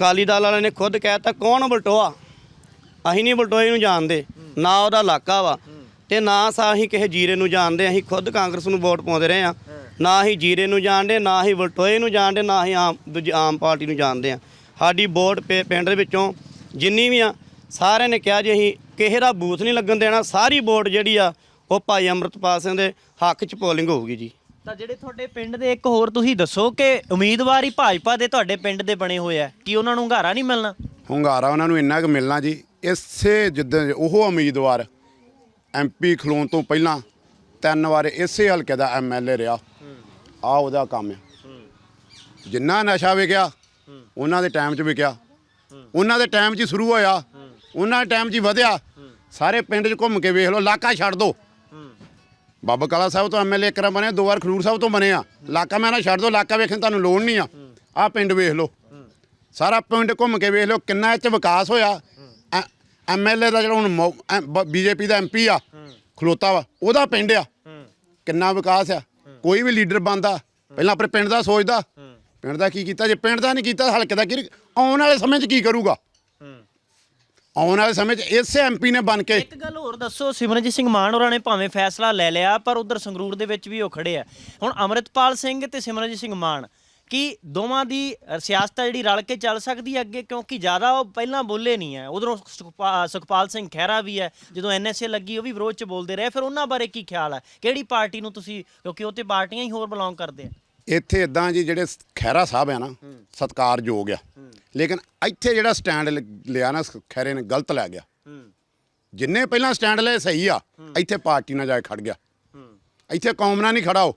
ਅਕਾਲੀ ਦਲ ਵਾਲਿਆਂ ਨੇ ਖੁਦ ਕਹਿਤਾ ਕੌਣ ਬਲਟੋਆ ਅਸੀਂ ਨਹੀਂ ਬਲਟੋਏ ਨੂੰ ਜਾਣਦੇ। ਨਾ ਉਹਦਾ ਇਲਾਕਾ ਵਾ। ਤੇ ਨਾ ਸਾ ਅਸੀਂ ਕਿਸੇ ਜੀਰੇ ਨੂੰ ਜਾਣਦੇ, ਅਸੀਂ ਖੁਦ ਕਾਂਗਰਸ ਨੂੰ ਵੋਟ ਪਾਉਂਦੇ ਰਹੇ ਆ ਨਾ ਅਸੀਂ ਜੀਰੇ ਨੂੰ ਜਾਣਦੇ, ਨਾ ਹੀ ਬਲਟੋਏ ਨੂੰ ਜਾਣਦੇ, ਨਾ ਅਸੀਂ ਆਮ, ਦੂਜੀ ਆਮ ਪਾਰਟੀ ਨੂੰ ਜਾਣਦੇ ਆ ਸਾਡੀ ਵੋਟ ਪੇ- ਪਿੰਡ ਦੇ ਵਿੱਚੋਂ ਜਿੰਨੀ ਵੀ ਆ, ਸਾਰਿਆਂ ਨੇ ਕਿਹਾ ਜੀ ਅਸੀਂ ਕਿਸੇ ਦਾ ਬੂਥ ਨਹੀਂ ਲੱਗਣ ਦੇਣਾ, ਸਾਰੀ ਵੋਟ ਜਿਹੜੀ ਆ, ਉਹ ਭਾਈ ਅੰਮ੍ਰਿਤਪਾਲ ਸਿੰਘ ਦੇ ਹੱਕ 'ਚ ਪੋਲਿੰਗ ਹੋਊਗੀ ਜੀ। ਤਾਂ ਜਿਹੜੇ ਤੁਹਾਡੇ ਪਿੰਡ ਦੇ ਇੱਕ ਹੋਰ ਤੁਸੀਂ ਦੱਸੋ ਕਿ ਉਮੀਦਵਾਰ ਹੀ ਭਾਜਪਾ ਦੇ ਤੁਹਾਡੇ ਪਿੰਡ ਦੇ ਬਣੇ ਹੋਏ ਆ। ਕੀ ਉਹਨਾਂ ਨੂੰ ਹੰਗਾਰਾ ਨਹੀਂ ਮਿਲਣਾ? ਹੁੰਗਾਰਾ ਉਹਨਾਂ ਨੂੰ ਇੰਨਾ ਕੁ ਮਿਲਣਾ ਜੀ। ਇਸੇ ਜਿੱਦਾਂ ਉਹ ਉਮੀਦਵਾਰ ਐਮਪੀ ਖਲੋਣ ਤੋਂ ਪਹਿਲਾਂ ਤਿੰਨ ਵਾਰ ਇਸੇ ਹਲਕੇ ਦਾ ਐਮਐਲਏ ਰਿਹਾ। ਆ ਉਹਦਾ ਕੰਮ ਆ। ਜਿੰਨਾ ਨਸ਼ਾ ਵਿਕਿਆ, ਉਹਨਾਂ ਦੇ ਟਾਈਮ 'ਚ ਵਿਕਿਆ। ਉਹਨਾਂ ਦੇ ਟਾਈਮ 'ਚ ਹੀ ਸ਼ੁਰੂ ਹੋਇਆ। ਉਹਨਾਂ ਦੇ ਟਾਈਮ 'ਚ ਹੀ ਵਧਿਆ। ਸਾਰੇ ਪਿੰਡ 'ਚ ਘੁੰਮ ਕੇ ਵੇਖ ਲਓ, ਇਲਾਕਾ ਛੱਡ ਦੋ। ਬਾਬਾ ਕਾਲਾ ਸਾਹਿਬ ਤੋਂ ਐਮਐਲਏ ਇੱਕ ਵਾਰ ਬਣੇ ਦੋ ਵਾਰ ਖਡੂਰ ਸਾਹਿਬ ਤੋਂ ਬਣੇ ਆ ਇਲਾਕਾ ਮੈਂ ਨਾ ਛੱਡ ਦੋ ਇਲਾਕਾ ਵੇਖਣ ਤੁਹਾਨੂੰ ਲੋੜ ਨਹੀਂ ਆ। ਆ ਪਿੰਡ ਵੇਖ ਲਓ। ਸਾਰਾ ਪਿੰਡ ਘੁੰਮ ਕੇ ਵੇਖ ਲਓ, ਕਿੰਨਾ ਇੱਥੇ ਵਿਕਾਸ ਹੋਇਆ। ਐਮਐਲਏ ਦਾ ਜਿਹੜਾ ਹੁਣ ਬੀਜੇਪੀ ਦਾ ਐਮਪੀ ਆ, ਖਲੋਤਾ ਵਾ, ਉਹਦਾ ਪਿੰਡ ਆ। ਕਿੰਨਾ ਵਿਕਾਸ ਆ। ਕੋਈ ਵੀ ਲੀਡਰ ਬੰਦਾ ਪਹਿਲਾਂ ਆਪਣੇ ਪਿੰਡ ਦਾ ਸੋਚਦਾ। ਪਿੰਡ ਦਾ ਕੀ ਕੀਤਾ? ਜੇ ਪਿੰਡ ਦਾ ਨਹੀਂ ਕੀਤਾ, ਹਲਕੇ ਦਾ ਕੀ ਆਉਣ ਵਾਲੇ ਸਮੇਂ 'ਚ ਕੀ ਕਰੂਗਾ? ਆਉਣ ਵਾਲੇ ਸਮੇਂ 'ਚ ਇਸੇ ਐਮਪੀ ਨੇ ਬਣ ਕੇ ਇੱਕ ਗੱਲ ਹੋਰ ਦੱਸੋ, ਸਿਮਰਨਜੀਤ ਸਿੰਘ ਮਾਨ ਹੋਰਾਂ ਨੇ ਭਾਵੇਂ ਫੈਸਲਾ ਲੈ ਲਿਆ, ਪਰ ਉਧਰ ਸੰਗਰੂਰ ਦੇ ਵਿੱਚ ਵੀ ਉਹ ਖੜੇ ਆ। ਹੁਣ ਅਮਰਿਤਪਾਲ ਸਿੰਘ ਤੇ ਸਿਮਰਨਜੀਤ ਸਿੰਘ ਮਾਨ, ਕੀ ਦੋਵਾਂ ਦੀ ਸਿਆਸਤ ਆ ਜਿਹੜੀ ਰਲ ਕੇ ਚੱਲ ਸਕਦੀ ਹੈ ਅੱਗੇ? ਕਿਉਂਕਿ ਜ਼ਿਆਦਾ ਉਹ ਪਹਿਲਾਂ ਬੋਲੇ ਨਹੀਂ ਹੈ ਉਧਰੋਂ ਸੁਖਪਾਲ ਸਿੰਘ ਖਹਿਰਾ ਵੀ ਹੈ ਜਦੋਂ ਐਨਐਸਏ ਲੱਗੀ, ਉਹ ਵੀ ਵਿਰੋਧ ਚ ਬੋਲਦੇ ਰਹੇ। ਫਿਰ ਉਹਨਾਂ ਬਾਰੇ ਕੀ ਖਿਆਲ ਹੈ ਕਿਹੜੀ ਪਾਰਟੀ ਨੂੰ ਤੁਸੀਂ, ਕਿਉਂਕਿ ਉਹ ਤੇ ਪਾਰਟੀਆਂ ਹੀ ਹੋਰ ਬਿਲੋਂਗ ਕਰਦੇ ਆ। ਇੱਥੇ ਇਦਾਂ ਜੀ ਜਿਹੜੇ ਖੈਰਾ ਸਾਹਿਬ ਆ ਨਾ ਸਤਕਾਰਯੋਗ ਆ। ਲੇਕਿਨ ਇੱਥੇ ਜਿਹੜਾ ਸਟੈਂਡ ਲਿਆ ਨਾ ਖੈਰੇ ਨੇ ਗਲਤ ਲੈ ਗਿਆ। ਜਿੰਨੇ ਪਹਿਲਾਂ ਸਟੈਂਡ ਲਏ ਸਹੀ ਆ। ਇੱਥੇ ਪਾਰਟੀ ਨਾਲ ਜਾ ਕੇ ਖੜ ਗਿਆ। ਇੱਥੇ ਕੌਮ ਨਾਲ ਨਹੀਂ ਖੜਾ ਉਹ।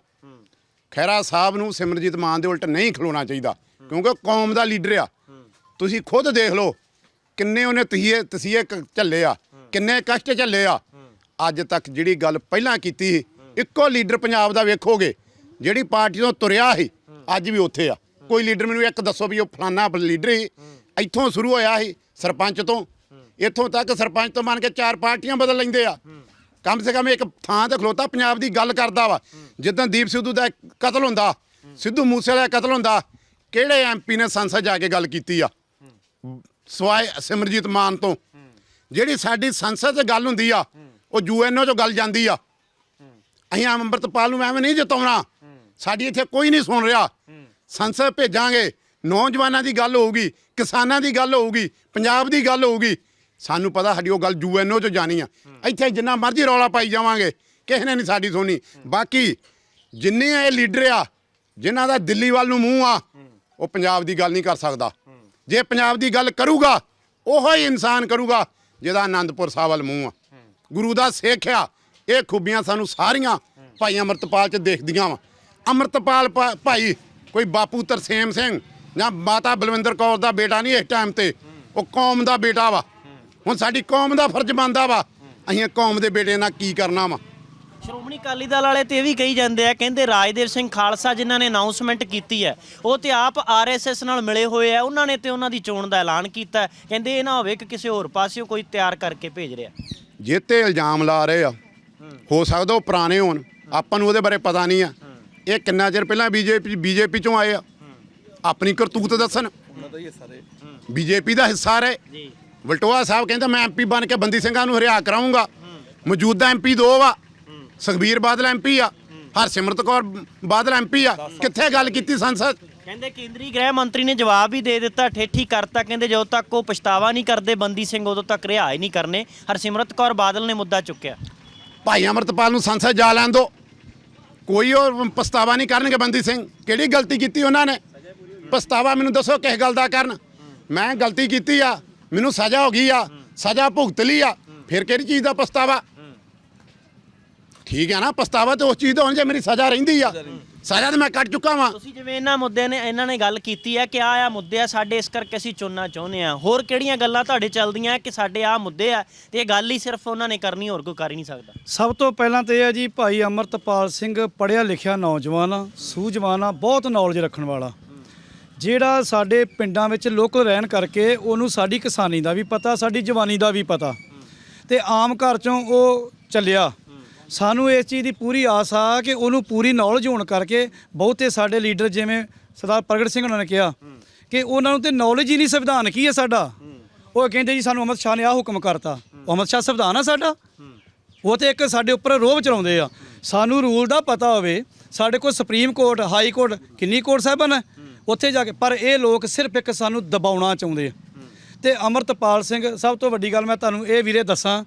ਖੈਰਾ ਸਾਹਿਬ ਨੂੰ ਸਿਮਰਜੀਤ ਮਾਨ ਦੇ ਉਲਟ ਨਹੀਂ ਖਲੋਣਾ ਚਾਹੀਦਾ। ਕਿਉਂਕਿ ਕੌਮ ਦਾ ਲੀਡਰ ਆ। ਤੁਸੀਂ ਖੁਦ ਦੇਖ ਲਓ ਕਿੰਨੇ ਉਹਨੇ ਤਸੀਹੇ ਤਸੀਹੇ ਝੱਲੇ ਆ। ਕਿੰਨੇ ਕਸ਼ਟ ਝੱਲੇ ਆ। ਅੱਜ ਤੱਕ ਜਿਹੜੀ ਗੱਲ ਪਹਿਲਾਂ ਕੀਤੀ ਇੱਕੋ ਲੀਡਰ ਪੰਜਾਬ ਦਾ ਵੇਖੋਗੇ। ਜਿਹੜੀ ਪਾਰਟੀ ਤੋਂ ਤੁਰਿਆ ਸੀ, ਅੱਜ ਵੀ ਉੱਥੇ ਆ। ਕੋਈ ਲੀਡਰ ਮੈਨੂੰ ਇੱਕ ਦੱਸੋ ਵੀ ਉਹ ਫਲਾਨਾ ਲੀਡਰ ਸੀ। ਇੱਥੋਂ ਸ਼ੁਰੂ ਹੋਇਆ ਸੀ ਸਰਪੰਚ ਤੋਂ। ਇੱਥੋਂ ਤੱਕ ਸਰਪੰਚ ਤੋਂ ਮੰਨ ਕੇ ਚਾਰ ਪਾਰਟੀਆਂ ਬਦਲ ਲੈਂਦੇ ਆ। ਕਮ ਸੇ ਕਮ ਇੱਕ ਥਾਂ ਤੇ ਖਲੋਤਾ, ਪੰਜਾਬ ਦੀ ਗੱਲ ਕਰਦਾ ਵਾ। ਜਿੱਦਾਂ ਦੀਪ ਸਿੱਧੂ ਦਾ ਕਤਲ ਹੁੰਦਾ, ਸਿੱਧੂ ਮੂਸੇਵਾਲਾ ਦਾ ਕਤਲ ਹੁੰਦਾ, ਕਿਹੜੇ ਐਮਪੀ ਨੇ ਸੰਸਦ ਜਾ ਕੇ ਗੱਲ ਕੀਤੀ ਆ? ਸਵਾਏ ਸਿਮਰਜੀਤ ਮਾਨ ਤੋਂ। ਜਿਹੜੀ ਸਾਡੀ ਸੰਸਦ 'ਚ ਗੱਲ ਹੁੰਦੀ ਆ, ਉਹ ਯੂਐਨਓ 'ਚੋਂ ਗੱਲ ਜਾਂਦੀ ਆ। ਅਸੀਂ ਆਮ ਅੰਮ੍ਰਿਤਪਾਲ ਨੂੰ ਐਵੇਂ ਨਹੀਂ ਜਿਤਾਉਣਾ। ਸਾਡੀ ਇੱਥੇ ਕੋਈ ਨਹੀਂ ਸੁਣ ਰਿਹਾ। ਸੰਸਦ ਭੇਜਾਂਗੇ, ਨੌਜਵਾਨਾਂ ਦੀ ਗੱਲ ਹੋਊਗੀ, ਕਿਸਾਨਾਂ ਦੀ ਗੱਲ ਹੋਊਗੀ, ਪੰਜਾਬ ਦੀ ਗੱਲ ਹੋਊਗੀ। ਸਾਨੂੰ ਪਤਾ ਸਾਡੀ ਉਹ ਗੱਲ ਯੂਐਨਓ 'ਚ ਜਾਣੀ ਆ। ਇੱਥੇ ਜਿੰਨਾ ਮਰਜ਼ੀ ਰੌਲਾ ਪਾਈ ਜਾਵਾਂਗੇ, ਕਿਸੇ ਨੇ ਨਹੀਂ ਸਾਡੀ ਸੁਣੀ ਬਾਕੀ ਜਿੰਨੇ ਇਹ ਲੀਡਰ ਆ, ਜਿਨ੍ਹਾਂ ਦਾ ਦਿੱਲੀ ਵੱਲ ਨੂੰ ਮੂੰਹ ਆ, ਉਹ ਪੰਜਾਬ ਦੀ ਗੱਲ ਨਹੀਂ ਕਰ ਸਕਦਾ। ਜੇ ਪੰਜਾਬ ਦੀ ਗੱਲ ਕਰੂਗਾ, ਉਹੋ ਹੀ ਇਨਸਾਨ ਕਰੂਗਾ, ਜਿਹਦਾ ਆਨੰਦਪੁਰ ਸਾਹਿਬ ਵੱਲ ਮੂੰਹ ਆ। ਗੁਰੂ ਦਾ ਸਿੱਖ ਆ ਇਹ ਖੂਬੀਆਂ ਸਾਨੂੰ ਸਾਰੀਆਂ ਭਾਈ ਅਮਰਤਪਾਲ ਚ ਦੇਖਦੀਆਂ ਵਾ। ਅਮਰਤਪਾਲ ਭਾਈ ਕੋਈ ਬਾਪੂ ਤਰਸੇਮ ਸਿੰਘ ਜਾਂ ਮਾਤਾ ਬਲਵਿੰਦਰ ਕੌਰ ਦਾ ਬੇਟਾ ਨਹੀਂ ਇਸ ਟਾਈਮ ਤੇ। ਉਹ ਕੌਮ ਦਾ ਬੇਟਾ ਵਾ। ਹੁਣ ਸਾਡੀ ਕੌਮ ਦਾ ਫਰਜ਼ ਬਣਦਾ ਵਾ। ਅਸੀਂ ਕੌਮ ਦੇ ਬੇਟੇ ਨਾਲ ਕੀ ਕਰਨਾ ਵਾ? ਸ਼੍ਰੋਮਣੀ ਅਕਾਲੀ ਦਲ ਵਾਲੇ ਤੇ ਇਹ ਵੀ ਕਹੀ ਜਾਂਦੇ ਆ ਕਹਿੰਦੇ ਰਾਜਦੇਵ ਸਿੰਘ ਖਾਲਸਾ ਜਿਨ੍ਹਾਂ ਨੇ ਅਨਾਉਂਸਮੈਂਟ ਕੀਤੀ ਹੈ ਉਹ ਤੇ ਆਪ ਆਰਐਸਐਸ ਨਾਲ ਮਿਲੇ ਹੋਏ ਆ। ਉਹਨਾਂ ਨੇ ਤੇ ਉਹਨਾਂ ਦੀ ਚੋਣ ਦਾ ਐਲਾਨ ਕੀਤਾ। ਕਹਿੰਦੇ ਇਹ ਨਾ ਹੋਵੇ ਕਿ ਕਿਸੇ ਹੋਰ ਪਾਸਿਓਂ ਕੋਈ ਤਿਆਰ ਕਰਕੇ ਭੇਜ ਰਿਹਾ ਜੇ ਤੇ ਇਲਜ਼ਾਮ ਲਾ ਰਹੇ ਆ ਹੋ ਸਕਦਾ ਉਹ ਪੁਰਾਣੇ ਹੋਣ। ਆਪਾਂ ਨੂੰ ਉਹਦੇ ਬਾਰੇ ਪਤਾ ਨਹੀਂ ਆ। ਇਹ ਕਿੰਨਾ ਚਿਰ ਪਹਿਲਾਂ ਬੀਜੇਪੀ ਬੀਜੇਪੀ ਚੋਂ ਆਏ ਆ? ਆਪਣੀ ਕਰਤੂਤ ਦੱਸਣ। ਬੀਜੇਪੀ ਦਾ ਹਿੱਸਾ ਰਹੇ। ਜੀ। ਵਲਟੋਆ ਸਾਹਿਬ ਕਹਿੰਦਾ ਮੈਂ ਐਮਪੀ ਬਣ ਕੇ ਬੰਦੀ ਸਿੰਘਾਂ ਨੂੰ ਹਰਿਆ ਕਰਾਉਂਗਾ ਮੌਜੂਦਾ ਐਮਪੀ ਦੋ ਵਾ ਸੁਖਬੀਰ ਬਾਦਲ ਐਮਪੀ ਆ। ਹਰਸਿਮਰਤ ਕੌਰ ਬਾਦਲ ਐਮਪੀ ਆ। ਕਿੱਥੇ ਗੱਲ ਕੀਤੀ ਸੰਸਦ? ਕਹਿੰਦੇ ਕੇਂਦਰੀ ਗ੍ਰਹਿ ਮੰਤਰੀ ਨੇ ਜਵਾਬ ਵੀ ਦੇ ਦਿੱਤਾ ਠੇਠੀ ਕਰਤਾ। ਕਹਿੰਦੇ ਜਦੋਂ ਤੱਕ ਉਹ ਪਛਤਾਵਾ ਨਹੀਂ ਕਰਦੇ ਬੰਦੀ ਸਿੰਘ ਉਦੋਂ ਤੱਕ ਰਿਹਾ ਹੀ ਨਹੀਂ ਕਰਨੇ। ਹਰਸਿਮਰਤ ਕੌਰ ਬਾਦਲ ਨੇ ਮੁੱਦਾ ਚੁੱਕਿਆ। ਭਾਈ ਅਮਰਤਪਾਲ ਨੂੰ ਸੰਸਦ ਜਾ ਲੈਣ ਦਿਓ ਕੋਈ ਉਹ ਪਛਤਾਵਾ ਨਹੀਂ ਕਰਨਗੇ ਬੰਦੀ ਸਿੰਘ। ਕਿਹੜੀ ਗਲਤੀ ਕੀਤੀ ਉਹਨਾਂ ਨੇ? ਪਛਤਾਵਾ ਮੈਨੂੰ ਦੱਸੋ ਕਿਸ ਗੱਲ ਦਾ ਕਰਨ। ਮੈਂ ਗਲਤੀ ਕੀਤੀ ਆ, ਮੈਨੂੰ ਸਜ਼ਾ ਹੋ ਗਈ ਆ, ਸਜ਼ਾ ਭੁਗਤ ਲਈ ਆ, ਫਿਰ ਕਿਹੜੀ ਚੀਜ਼ ਦਾ ਪਛਤਾਵਾ? ਠੀਕ ਹੈ ਨਾ, ਪਛਤਾਵਾ ਤੇ ਉਸ ਚੀਜ਼ ਦਾ ਹੁਣ ਜੇ ਮੇਰੀ ਸਜ਼ਾ ਰਹਿੰਦੀ ਆ। ਸਜ਼ਾ ਤੇ ਮੈਂ ਕੱਟ ਚੁੱਕਾ ਵਾਂ। ਤੁਸੀਂ ਜਿਵੇਂ ਇਹਨਾਂ ਮੁੱਦਿਆਂ ਨੇ ਇਹਨਾਂ ਨੇ ਗੱਲ ਕੀਤੀ ਹੈ ਕਿ ਆ ਆ ਮੁੱਦੇ ਆ ਸਾਡੇ ਇਸ ਕਰਕੇ ਅਸੀਂ ਚੁਣਨਾ ਚਾਹੁੰਦੇ ਆ। ਹੋਰ ਕਿਹੜੀਆਂ ਗੱਲਾਂ ਤੁਹਾਡੇ ਚੱਲਦੀਆਂ ਕਿ ਸਾਡੇ ਆ ਮੁੱਦੇ ਆ ਤੇ ਇਹ ਗੱਲ ਹੀ ਸਿਰਫ ਉਹਨਾਂ ਨੇ ਕਰਨੀ ਹੋਰ ਕੋਈ ਕਰ ਹੀ ਨਹੀਂ ਸਕਦਾ। ਸਭ ਤੋਂ ਪਹਿਲਾਂ ਤੇ ਇਹ ਹੈ ਜੀ ਭਾਈ ਅਮਰਤਪਾਲ ਸਿੰਘ ਪੜ੍ਹਿਆ ਲਿਖਿਆ ਨੌਜਵਾਨ ਆ ਸੂਝਵਾਨ ਆ ਬਹੁਤ ਨੌਲੇਜ ਰੱਖਣ ਵਾਲਾ। ਜਿਹੜਾ ਸਾਡੇ ਪਿੰਡਾਂ ਵਿੱਚ ਲੋਕਲ ਰਹਿਣ ਕਰਕੇ ਉਹਨੂੰ ਸਾਡੀ ਕਿਸਾਨੀ ਦਾ ਵੀ ਪਤਾ ਸਾਡੀ ਜਵਾਨੀ ਦਾ ਵੀ ਪਤਾ। ਤੇ ਆਮ ਘਰ ਚੋਂ ਉਹ ਚੱਲਿਆ। ਸਾਨੂੰ ਇਸ ਚੀਜ਼ ਦੀ ਪੂਰੀ ਆਸ ਆ ਕਿ ਉਹਨੂੰ ਪੂਰੀ ਨੌਲੇਜ ਹੋਣ ਕਰਕੇ ਬਹੁਤੇ ਸਾਡੇ ਲੀਡਰ ਜਿਵੇਂ ਸਰਦਾਰ ਪ੍ਰਗਟ ਸਿੰਘ ਉਹਨਾਂ ਨੇ ਕਿਹਾ ਕਿ ਉਹਨਾਂ ਨੂੰ ਤੇ ਨੌਲੇਜ ਹੀ ਨਹੀਂ, ਸੰਵਿਧਾਨ ਕੀ ਹੈ ਸਾਡਾ? ਉਹ ਕਹਿੰਦੇ ਜੀ ਸਾਨੂੰ ਅਮਿਤ ਸ਼ਾਹ ਨੇ ਆਹ ਹੁਕਮ ਕਰਤਾ। ਉਹ ਸ਼ਾਹ ਸੰਵਿਧਾਨ ਆ ਸਾਡਾ? ਉਹ ਤੇ ਇੱਕ ਸਾਡੇ ਉੱਪਰ ਰੋਹ ਚਲਾਉਂਦੇ ਆ। ਸਾਨੂੰ ਰੂਲ ਦਾ ਪਤਾ ਹੋਵੇ, ਸਾਡੇ ਕੋਲ ਸੁਪਰੀਮ ਕੋਰਟ, ਹਾਈ ਕੋਰਟ, ਕਿੰਨੀ ਕੋਰਟ ਸਾਹਿਬਾਨ ਹੈ? ਉੱਥੇ ਜਾ ਕੇ, ਪਰ ਇਹ ਲੋਕ ਸਿਰਫ ਇੱਕ ਸਾਨੂੰ ਦਬਾਉਣਾ ਚਾਹੁੰਦੇ ਆ। ਤੇ ਅਮਰਤਪਾਲ ਸਿੰਘ, ਸਭ ਤੋਂ ਵੱਡੀ ਗੱਲ ਮੈਂ ਤੁਹਾਨੂੰ ਇਹ ਵੀਰੇ ਦੱਸਾਂ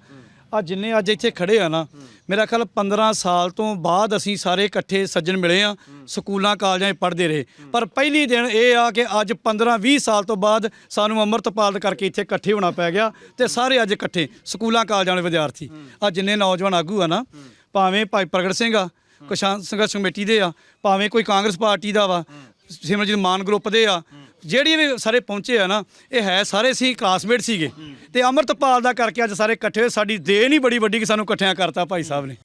ਆ ਜਿੰਨੇ ਅੱਜ ਇੱਥੇ ਖੜੇ ਆ ਨਾ, ਮੇਰਾ ਖਿਆਲ 15 ਸਾਲ ਤੋਂ ਬਾਅਦ ਅਸੀਂ ਸਾਰੇ ਇਕੱਠੇ ਸੱਜਣ ਮਿਲੇ ਆ, ਸਕੂਲਾਂ, ਕਾਲਜਾਂ 'ਚ ਪੜ੍ਹਦੇ ਰਹੇ। ਪਰ ਪਹਿਲੀ ਦਿਨ ਇਹ ਆ ਕਿ ਅੱਜ 15 20 ਸਾਲ ਤੋਂ ਬਾਅਦ ਸਾਨੂੰ ਅੰਮ੍ਰਿਤਪਾਲ ਕਰਕੇ ਇੱਥੇ ਇਕੱਠੇ ਹੋਣਾ ਪੈ ਗਿਆ ਤੇ ਸਾਰੇ ਅੱਜ ਇਕੱਠੇ, ਸਕੂਲਾਂ, ਕਾਲਜਾਂ ਵਾਲੇ ਵਿਦਿਆਰਥੀ। ਆ ਜਿੰਨੇ ਨੌਜਵਾਨ ਆਗੂ ਆ ਨਾ, ਭਾਵੇਂ ਭਾਈ ਪ੍ਰਗਟ ਸਿੰਘ ਆ ਕਿਸਾਨ ਸੰਘਰਸ਼ ਕਮੇਟੀ ਦੇ ਆ, ਭਾਵੇਂ ਕੋਈ ਕਾਂਗਰਸ ਪਾਰਟੀ ਦਾ ਵਾ ਸਿਮਰਜੀਤ ਮਾਨ ਗਰੁੱਪ ਦੇ ਆ ਜਿਹੜੀ ਵੀ ਸਾਰੇ ਪਹੁੰਚੇ ਆ ਨਾ, ਇਹ ਹੈ ਸਾਰੇ ਸੀ ਕਲਾਸਮੇਟ ਸੀਗੇ। ਤੇ ਅਮਰਤਪਾਲ ਦਾ ਕਰਕੇ ਅੱਜ ਸਾਰੇ ਇਕੱਠੇ ਹੋਏ, ਸਾਡੀ ਦੇਣ ਹੀ ਬੜੀ ਵੱਡੀ ਕਿ ਸਾਨੂੰ ਇਕੱਠਿਆਂ ਕਰਤਾ ਭਾਈ ਸਾਹਿਬ ਨੇ।